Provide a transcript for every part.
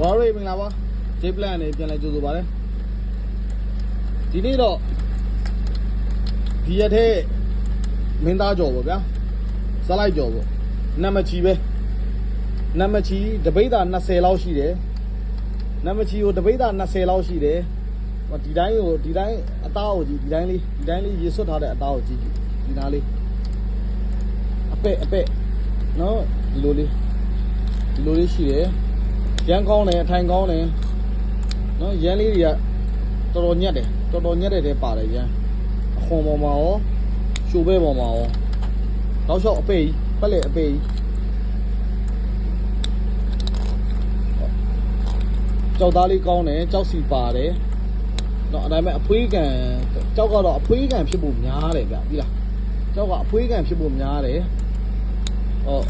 ဝါရိတ်မင်္ဂလာပါဂျေးပလန်နေပြန်လဲကြိုဆိုပါရစေဒီနေ့တော့ဒီရက်ထဲမင်းသားကြော်ပေါ့ဗျာဇလိုက်ကြော်ပေါ့နံမချီပဲနံမချီတပိတ်တာ20လောက်ရှိတယ်နံမချီကိုတပိတ်တာ20လောက်ရှိတယ်ဟိုဒီတိုင်းကိုဒီတိုင်းအသားကိုကြည့်ဒီတိုင်းလေးဒီတိုင်းလေးရေဆွတ်ထားတဲ့အသားကိုကြည့်ကြည့်ဒီနားလေးအပဲ့အပဲ့နော်ဒီလိုလေးဒီလိုလေးရှိတယ် ရမ်းကောင်းတယ်အထိုင်ကောင်းတယ်နော်ရမ်းလေးတွေကတော်တော်ညက်တယ်တော်တော်ညက်တဲ့တဲပါတယ်ရမ်းအခွန်ပေါ်မှာရောရှိုးဘဲပေါ်မှာရောနောက်လျှောက်အပေကြီးပတ်လက်အပေကြီးကြောက်သားလေးကောင်းတယ်ကြောက်စီပါတယ်တော့အတိုင်းမဲ့အဖွေးကန်ကြောက်ကတော့အဖွေးကန်ဖြစ်ဖို့များတယ်ဗျပြီလားကြောက်ကအဖွေးကန်ဖြစ်ဖို့များတယ်ဟော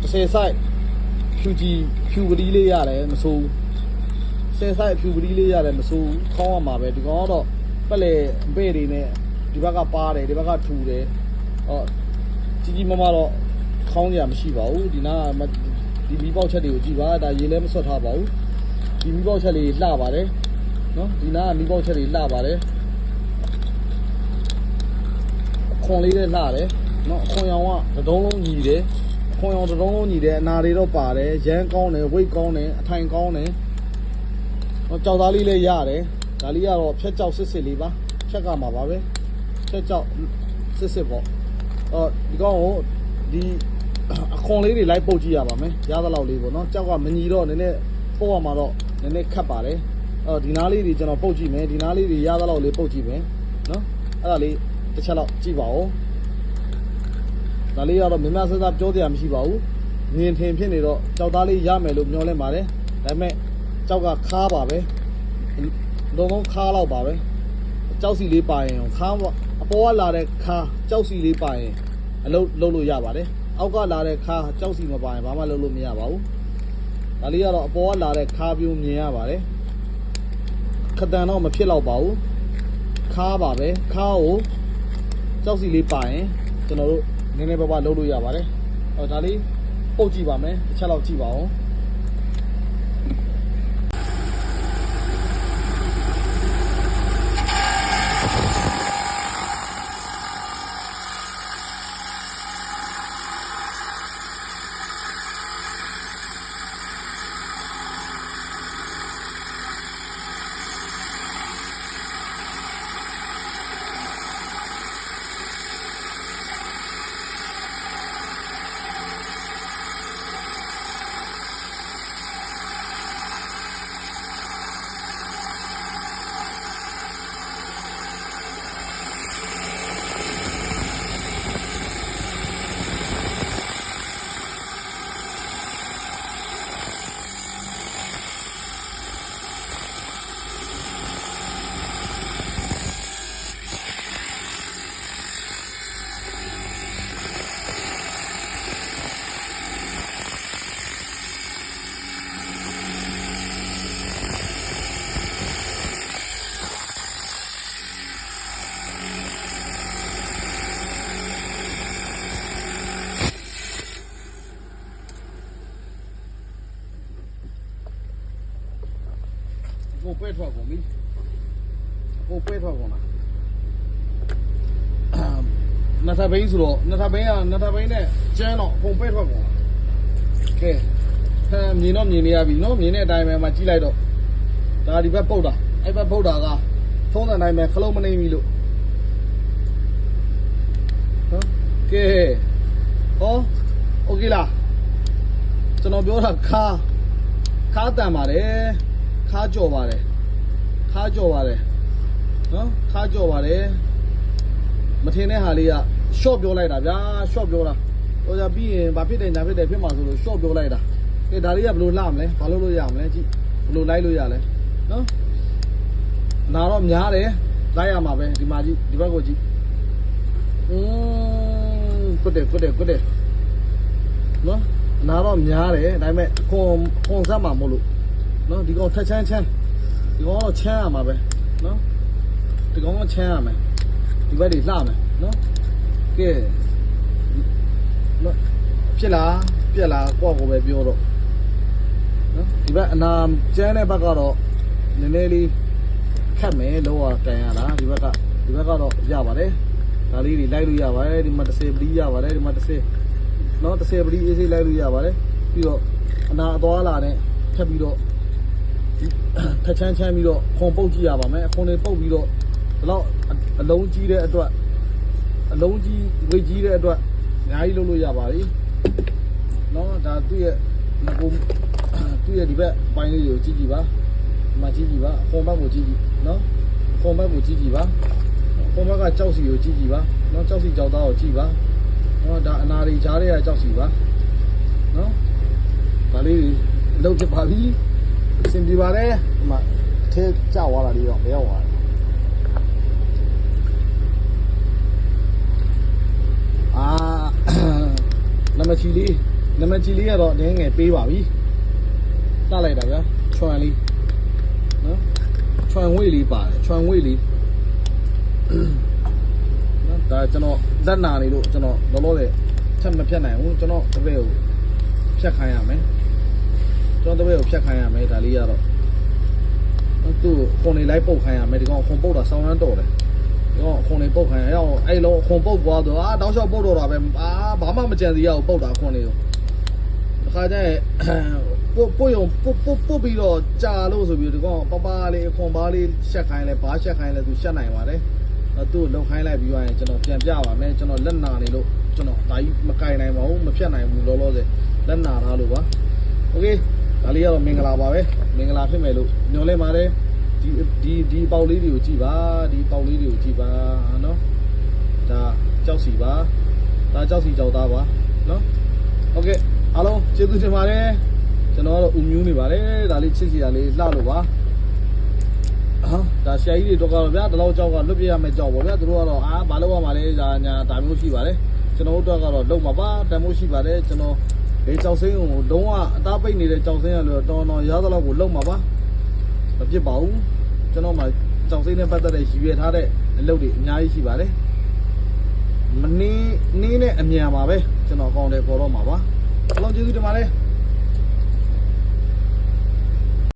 30 site ဖြူကြီးဖြူပတိလေးရတယ်မဆိုးဆယ်ဆိုင်ဖြူပတိလေးရတယ်မဆိုးခေါင်းရမှာပဲဒီကောင်ကတော့ပက်လေအပေတွေနဲ့ဒီဘက်ကပါတယ်ဒီဘက်ကထူတယ်ဟောကြီးကြီးမမတော့ခေါင်းကြမရှိပါဘူးဒီနာကဒီမီးပေါက်ချက်တွေကိုကြည့်ပါဒါရေလဲမဆွတ်ထားပါဘူးဒီမီးပေါက်ချက်လေးလှပါတယ်နော်ဒီနာကမီးပေါက်ချက်လေးလှပါတယ်အခွန်လေးလည်းလှတယ်နော်အခွန်ရောင်ကတစ်ဒုံးလုံးညီတယ် ခွန်အောင်တစ်လုံးလုံးညီတယ်အနာတွေတော့ပါတယ်ရမ်းကောင်းတယ်ဝိတ်ကောင်းတယ်အထိုင်ကောင်းတယ်ဟောကြောက်သားလေးလည်းရတယ်ဒါလေးကတော့ဖြက်ကြောက်စစ်စစ်လေးပါဖြက်ကမှာပါပဲဖြက်ကြောက်စစ်စစ်ပေါ့အော်ဒီကောင်ကိုဒီအခွန်လေးတွေလိုက်ပုတ်ကြည့်ရပါမယ်ရသလောက်လေးပေါ့နော်ကြောက်ကမညီတော့နည်းနည်းပို့ရမှာတော့နည်းနည်းခတ်ပါတယ်အော်ဒီနားလေးတွေကျွန်တော်ပုတ်ကြည့်မယ်ဒီနားလေးတွေရသလောက်လေးပုတ်ကြည့်မယ်နော်အဲ့ဒါလေးတစ်ချက်လောက်ကြည့်ပါဦး ဒါလေးကတော့မြမဆဆပြောတရားမရှိပါဘူး။ငင်ထင်ဖြစ်နေတော့ကြောက်သားလေးရမယ်လို့မျှော်လင့်ပါတယ်။ဒါပေမဲ့ကြောက်ကခါပါပဲ။လုံးလုံးခါတော့ပါပဲ။ကြောက်စီလေးပါရင်ခါအပေါ်ကလာတဲ့ခါကြောက်စီလေးပါရင်အလုပ်လုပ်လို့ရပါတယ်။အောက်ကလာတဲ့ခါကြောက်စီမပါရင်ဘာမှလုပ်လို့မရပါဘူး။ဒါလေးကတော့အပေါ်ကလာတဲ့ခါပြိုးမြင်ရပါတယ်။ခတန်တော့မဖြစ်တော့ပါဘူး။ခါပါပဲ။ခါကိုကြောက်စီလေးပါရင်ကျွန်တော်တို့ နည်းနည်းပါးပါလုပ်လို့ရပါတယ်။အော်ဒါလေးပုတ်ကြည့်ပါမယ်။တစ်ချက်လောက်ကြည့်ပါဦး။ ကိုပဲထွက်ကုန်ပြီကိုပဲထွက်ကုန်လားနတ်ထဘိန်းဆိုတော့နတ်ထဘိန်းကနတ်ထဘိန်းနဲ့ကျန်းတော့ပုံပဲထွက်ကုန်လားကဲအဲမြင်တော့မြင်နေရပြီနော်မြင်တဲ့အတိုင်းပဲမှကြည့်လိုက်တော့ဒါဒီဘက်ပုတ်တာအဲ့ဘက်ပုတ်တာကသုံးတဲ့အတိုင်းပဲခလုံးမနေပြီလို့ဟမ်ကဲဟောโอเคလားကျွန်တော်ပြောတာခါခါတန်ပါတယ် ခါကြော်ပါတယ်ခါကြော်ပါတယ်နော်ခါကြော်ပါတယ်မထင်တဲ့ဟာလေးက short ပြောလိုက်တာဗျာ short ပြောတာဟိုကြပြီးရင်ဘာဖြစ်တယ်ညာဖြစ်တယ်ဖြစ်မှာဆိုလို့ short ပြောလိုက်တာကဲဒါလေးကဘယ်လိုလှမလဲဘာလုပ်လို့ရမလဲကြည့်ဘယ်လိုလိုက်လို့ရလဲနော်နာတော့များတယ်လိုက်ရမှာပဲဒီမှာကြည့်ဒီဘက်ကိုကြည့်อืมကွတ်တယ်ကွတ်တယ်ကွတ်တယ်နော်နာတော့များတယ်ဒါပေမဲ့ခွန်ခွန်ဆက်မှာမဟုတ်လို့ နော်ဒီကောင်ထက်ချမ်းချမ်းဒီကောင်တော့ချမ်းရမှာပဲနော်ဒီကောင်ကချမ်းရမယ်ဒီဘက်တွေလှမယ်နော်ကဲနော်ဖြစ်လားပြက်လားကိုယ့်ကိုယ်ပဲပြောတော့နော်နော်ဒီဘက်အနာကျန်းတဲ့ဘက်ကတော့နည်းနည်းလေးခက်မယ်လောကကန်ရတာဒီဘက်ကဒီဘက်ကတော့ရပါတယ်ဒါလေးတွေလိုက်လို့ရပါတယ်ဒီမှာ30ပလီရပါတယ်ဒီမှာ30နော်30ပလီအေးစေးလိုက်လို့ရပါတယ်ပြီးတော့အနာအသွားလာနဲ့ထပ်ပြီးတော့ဒီ ထက်ချမ်းချမ်းပြီးတော့ခွန်ပုတ်ကြည့်ရပါမယ်ခွန်တွေပုတ်ပြီးတော့ဒီလောက်အအလုံးကြီးတဲ့အတွက်အလုံးကြီးဝေကြီးတဲ့အတွက်အများကြီးလုပ်လို့ရပါပြီနော်ဒါသူ့ရဲ့ငကိုသူ့ရဲ့ဒီဘက်ပိုင်းလေးကိုကြည့်ကြည့်ပါဒီမှာကြည့်ကြည့်ပါအခွန်ဘက်ကိုကြည့်ကြည့်နော်အခွန်ဘက်ကိုကြည့်ကြည့်ပါအခွန်ဘက်ကကြောက်စီကိုကြည့်ကြည့်ပါနော်ကြောက်စီကြောက်သားကိုကြည့်ပါနော်ဒါအနာရီကြားတွေကကြောက်စီပါနော်ဒါလေးတွေလုတ်ဖြစ်ပါပြီ အဆင်ပြေပါတယ်ဒီမှာအထဲကျသွားတာလေးတော့မရောက်ပါဘူးအာနံပါတ်ချီလေးနံပါတ်ချီလေးကတော့အငယ်ငယ်ပေးပါပြီစလိုက်တာဗျာချွန်လေးနော်ချွန်ဝေးလေးပါတယ်ချွန်ဝေးလေးနော်ဒါကျွန်တော်လက်နာနေလို့ကျွန်တော်လောလောဆယ်ချက်မဖြတ်နိုင်ဘူးကျွန်တော်တပည့်ကိုဖြတ်ခိုင်းရမယ် ကျွန်တော်တပည့်ကိုဖြတ်ခိုင်းရမယ်ဒါလေးကတော့နော်သူ့ကိုခွန်နေလိုက်ပုတ်ခိုင်းရမယ်ဒီကောင်ခွန်ပုတ်တာဆောင်းရမ်းတော့တယ်တော့ခွန်နေပုတ်ခိုင်းရအောင်အဲ့လိုခွန်ပုတ်သွားတော့အာတောက်လျှောက်ပုတ်တော့တာပဲအာဘာမှမကြံစီရဘူးပုတ်တာခွန်နေကို တခါကျရင်ပို့ပို့ရုံပို့ပို့ပို့ပြီးတော့ကြာလို့ဆိုပြီးဒီကောင်ပပလေးအခွန်ပါလေးရှက်ခိုင်းလဲဘာရှက်ခိုင်းလဲသူရှက်နိုင်ပါတယ်အဲသူ့ကိုလုံခိုင်းလိုက်ပြီးသွားရင်ကျွန်တော်ပြန်ပြပါမယ်ကျွန်တော်လက်နာနေလို့ကျွန်တော်ဒါကြီးမကင်နိုင်ပါဘူးမဖြတ်နိုင်ဘူးလောလောဆယ်လက်နာထားလို့ပါโอเค ဒါလေးကတော့မင်္ဂလာပါပဲမင်္ဂလာဖြစ်မယ်လို့ညွှန်လဲပါတယ်ဒီဒီဒီပေါက်လေးတွေကိုကြည့်ပါဒီပေါက်လေးတွေကိုကြည့်ပါနော်ဒါကြောက်စီပါဒါကြောက်စီကြောက်သားပါနော် โอเคအားလုံးကျေးဇူးတင်ပါတယ်ကျွန်တော်ကတော့ဥမျိုးနေပါတယ်ဒါလေးချစ်စီတာလေးလှလို့ပါဟာဒါဆရာကြီးတွေတော့ကတော့ဗျာဒီလောက်ကြောက်ကလွတ်ပြရမယ့်ကြောက်ပါဗျာသူတို့ကတော့အာဘာလို့ရမှာလဲဒါညာဒါမျိုးရှိပါတယ်ကျွန်တော်တို့ကတော့လုံးမှာပါတန်မိုးရှိပါတယ်ကျွန်တော် ဒီကြောက်စင်းကိုလုံးဝအသားပိတ်နေတဲ့ကြောက်စင်းရလို့တော်တော်ရသလောက်ကိုလုံးမှာပါမဖြစ်ပါဘူးကျွန်တော်မှကြောက်စင်းနဲ့ပတ်သက်တဲ့ရည်ရွယ်ထားတဲ့အလုပ်တွေအများကြီးရှိပါတယ်မနေနေနဲ့အမြန်ပါပဲကျွန်တော်ကောင်းတယ်ပေါ်တော့မှာပါအလုံးကျေးဇူးတင်ပါတယ်